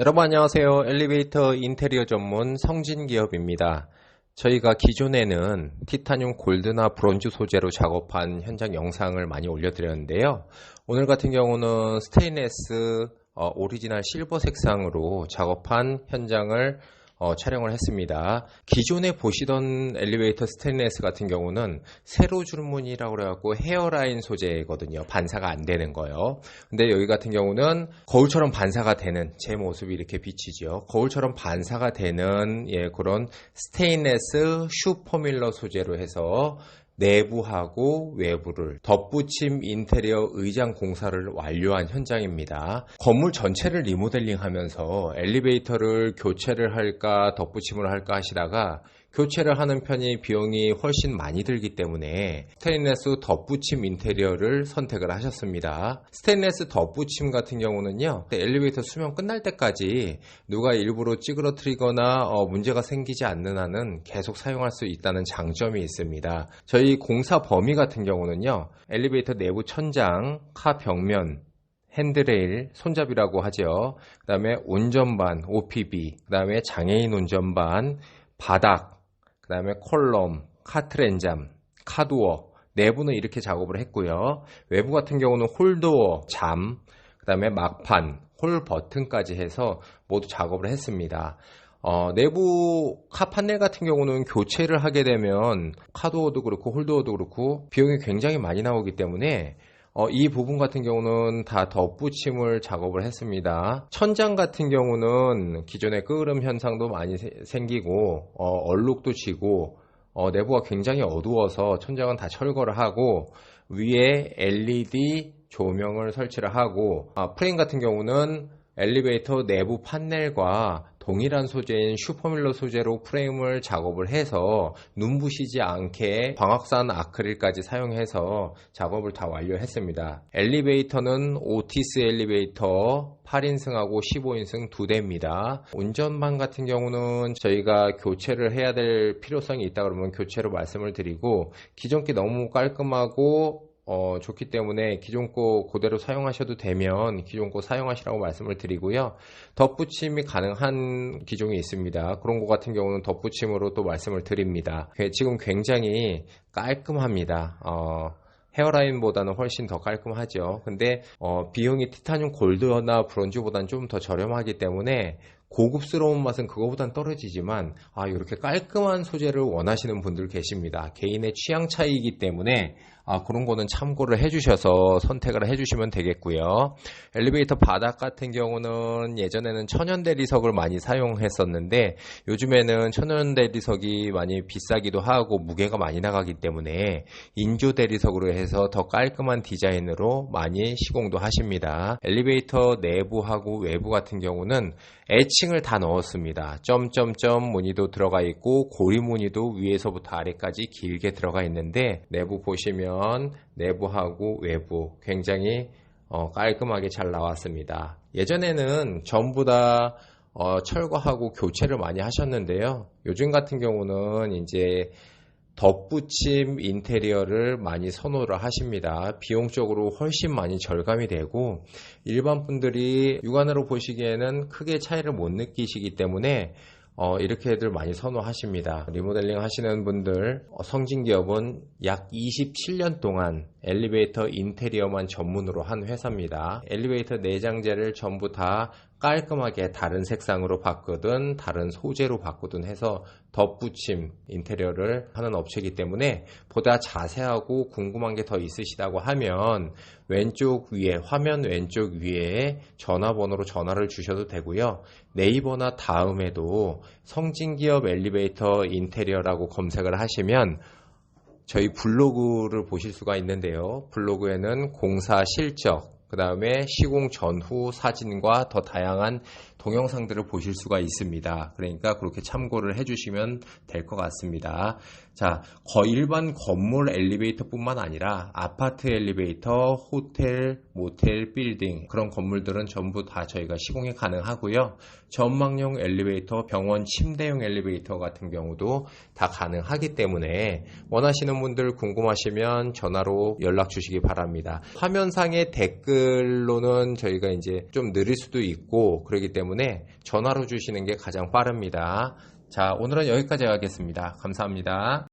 여러분 안녕하세요. 엘리베이터 인테리어 전문 성진기업입니다. 저희가 기존에는 티타늄 골드나 브론즈 소재로 작업한 현장 영상을 많이 올려드렸는데요. 오늘 같은 경우는 스테인레스 어, 오리지널 실버 색상으로 작업한 현장을 어, 촬영을 했습니다. 기존에 보시던 엘리베이터 스테인레스 같은 경우는 세로 줄무늬라고 그래갖고 헤어라인 소재거든요. 반사가 안 되는 거요. 근데 여기 같은 경우는 거울처럼 반사가 되는 제 모습이 이렇게 비치죠. 거울처럼 반사가 되는 예, 그런 스테인레스 슈퍼밀러 소재로 해서 내부하고 외부를 덧붙임 인테리어 의장 공사를 완료한 현장입니다. 건물 전체를 리모델링 하면서 엘리베이터를 교체를 할까 덧붙임을 할까 하시다가 교체를 하는 편이 비용이 훨씬 많이 들기 때문에 스테인레스 덧붙임 인테리어를 선택을 하셨습니다. 스테인레스 덧붙임 같은 경우는요, 엘리베이터 수명 끝날 때까지 누가 일부러 찌그러뜨리거나 어, 문제가 생기지 않는 한은 계속 사용할 수 있다는 장점이 있습니다. 저희 공사 범위 같은 경우는요, 엘리베이터 내부 천장, 카 벽면, 핸드레일, 손잡이라고 하죠. 그 다음에 운전반, OPB, 그 다음에 장애인 운전반, 바닥, 그 다음에 콜럼, 카트렌잠, 카드워 내부는 이렇게 작업을 했고요. 외부 같은 경우는 홀도어, 잠, 그 다음에 막판, 홀 버튼까지 해서 모두 작업을 했습니다. 어, 내부 카 판넬 같은 경우는 교체를 하게 되면 카도어도 그렇고 홀도어도 그렇고 비용이 굉장히 많이 나오기 때문에 어, 이 부분 같은 경우는 다 덧붙임을 작업을 했습니다. 천장 같은 경우는 기존의 끄름 현상도 많이 세- 생기고 어, 얼룩도 지고 어, 내부가 굉장히 어두워서 천장은 다 철거를 하고 위에 LED 조명을 설치를 하고 아, 프레임 같은 경우는 엘리베이터 내부 판넬과 동일한 소재인 슈퍼밀러 소재로 프레임을 작업을 해서 눈부시지 않게 광학산 아크릴까지 사용해서 작업을 다 완료했습니다. 엘리베이터는 오티스 엘리베이터 8인승하고 15인승 두 대입니다. 운전반 같은 경우는 저희가 교체를 해야 될 필요성이 있다 그러면 교체로 말씀을 드리고 기존 게 너무 깔끔하고 어, 좋기 때문에 기존 거 그대로 사용하셔도 되면 기존 거 사용하시라고 말씀을 드리고요. 덧붙임이 가능한 기종이 있습니다. 그런 거 같은 경우는 덧붙임으로 또 말씀을 드립니다. 그- 지금 굉장히 깔끔합니다. 어, 헤어라인보다는 훨씬 더 깔끔하죠. 근데 어, 비용이 티타늄 골드나 브론즈보다는 좀 더 저렴하기 때문에 고급스러운 맛은 그거보단 떨어지지만 아 이렇게 깔끔한 소재를 원하시는 분들 계십니다. 개인의 취향 차이이기 때문에 아 그런 거는 참고를 해주셔서 선택을 해주시면 되겠고요. 엘리베이터 바닥 같은 경우는 예전에는 천연 대리석을 많이 사용했었는데 요즘에는 천연 대리석이 많이 비싸기도 하고 무게가 많이 나가기 때문에 인조 대리석으로 해서 더 깔끔한 디자인으로 많이 시공도 하십니다. 엘리베이터 내부하고 외부 같은 경우는 애칭을 다 넣었습니다. 점점점 무늬도 들어가 있고 고리 무늬도 위에서부터 아래까지 길게 들어가 있는데 내부 보시면 내부하고 외부 굉장히 어, 깔끔하게 잘 나왔습니다. 예전에는 전부 다 어, 철거하고 교체를 많이 하셨는데요. 요즘 같은 경우는 이제 덧붙임 인테리어를 많이 선호를 하십니다. 비용적으로 훨씬 많이 절감이 되고 일반 분들이 육안으로 보시기에는 크게 차이를 못 느끼시기 때문에 어, 이렇게들 많이 선호하십니다. 리모델링 하시는 분들, 어, 성진기업은 약 27년 동안 엘리베이터 인테리어만 전문으로 한 회사입니다. 엘리베이터 내장재를 전부 다 깔끔하게 다른 색상으로 바꾸든 다른 소재로 바꾸든 해서 덧붙임 인테리어를 하는 업체이기 때문에 보다 자세하고 궁금한 게 더 있으시다고 하면 왼쪽 위에 화면 왼쪽 위에 전화번호로 전화를 주셔도 되고요. 네이버나 다음에도 성진기업 엘리베이터 인테리어라고 검색을 하시면 저희 블로그를 보실 수가 있는데요. 블로그에는 공사 실적, 그 다음에 시공 전후 사진과 더 다양한 동영상들을 보실 수가 있습니다. 그러니까 그렇게 참고를 해주시면 될 것 같습니다. 자, 거 일반 건물 엘리베이터뿐만 아니라 아파트 엘리베이터, 호텔, 모텔, 빌딩 그런 건물들은 전부 다 저희가 시공이 가능하고요. 전망용 엘리베이터, 병원 침대용 엘리베이터 같은 경우도 다 가능하기 때문에 원하시는 분들 궁금하시면 전화로 연락 주시기 바랍니다. 화면상의 댓글 댓글로는 저희가 이제 좀 느릴 수도 있고 그렇기 때문에 전화로 주시는 게 가장 빠릅니다. 자, 오늘은 여기까지 하겠습니다. 감사합니다.